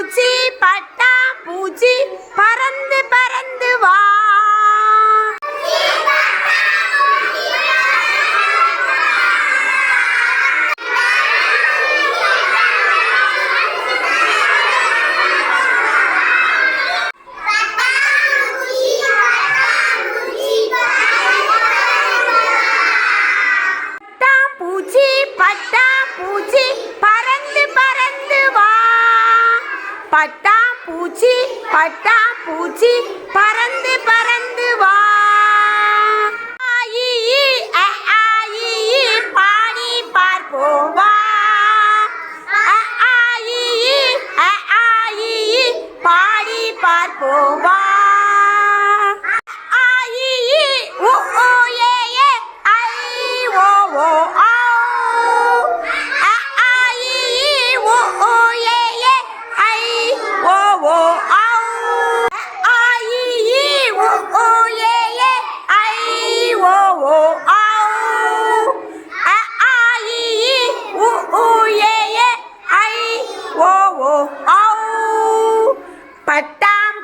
பூச்சி பட்டா பூச்சி பறந்து பறந்து வா. பட்டாம்பூச்சி பட்டாம்பூச்சி பறந்து பறந்து வா.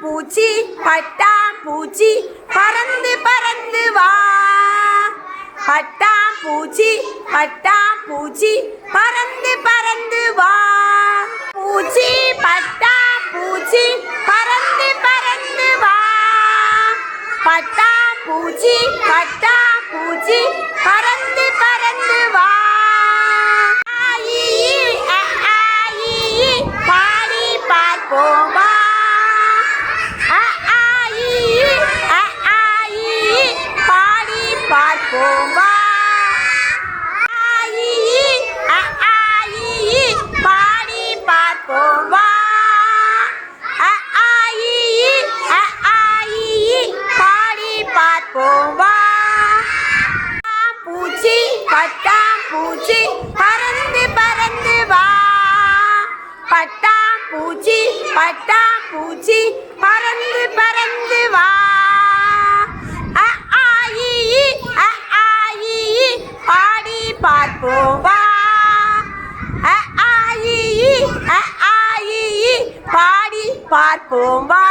பூச்சி பட்டாம் பூச்சி பறந்து பறந்து வா. பட்டாம் பூச்சி பட்டாம் பூச்சி பறந்து பறந்து வா. பூச்சி பட்டாம் பூச்சி பறந்து பறந்து வா. பட்டாம் பூச்சி பட்டாம் பூச்சி பறந்து பறந்து வா. ஆயி பட்டாம் பூச்சி பட்டாம் பூச்சி பறந்து பறந்து வா. பாடி பார்ப்போம் வா. பாடி பார்ப்போம் வா.